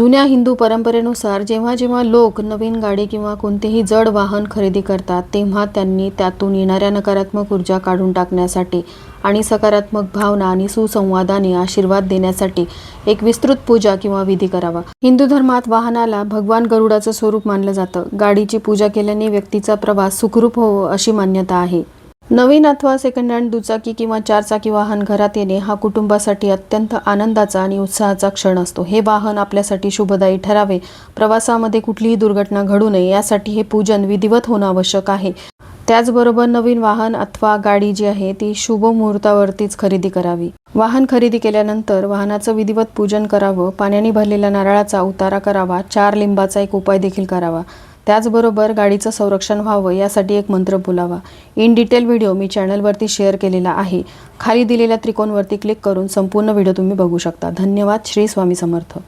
जुन्या हिंदू परंपरेनुसार जेव्हा जेव्हा लोक नवीन गाडी किंवा कोणतेही जड वाहन खरेदी करतात तेव्हा त्यांनी त्यातून येणाऱ्या नकारात्मक ऊर्जा काढून टाकण्यासाठी आणि सकारात्मक भावना आणि सुसंवादाने आशीर्वाद देण्यासाठी एक विस्तृत पूजा किंवा विधी करावा. हिंदू धर्मात वाहनाला भगवान गरुडाचं स्वरूप मानलं जातं. गाडीची पूजा केल्याने व्यक्तीचा प्रवास सुखरूप होवो अशी मान्यता आहे. नवीन अथवा सेकंड हँड दुचाकी किंवा चारचाकी वाहन घरात येणे हा कुटुंबासाठी अत्यंत आनंदाचा आणि उत्साहाचा क्षण असतो. हे वाहन आपल्यासाठी शुभदायी ठरावे. प्रवासामध्ये कुठलीही दुर्घटना घडू नये यासाठी हे पूजन विधिवत होणं आवश्यक आहे. त्याचबरोबर नवीन वाहन अथवा गाडी जी आहे ती शुभ मुहूर्तावरतीच खरेदी करावी. वाहन खरेदी केल्यानंतर वाहनाचं विधिवत पूजन करावं पाण्याने भरलेल्या नारळाचा उतारा करावा चार लिंबाचा एक उपाय देखील करावा. त्याचबरोबर गाडीचं संरक्षण व्हावं यासाठी एक मंत्र बोलावा. इन डिटेल व्हिडिओ मी चॅनलवरती शेअर केलेला आहे. खाली दिलेल्या त्रिकोणवरती क्लिक करून संपूर्ण व्हिडिओ तुम्ही बघू शकता. धन्यवाद. श्री स्वामी समर्थ.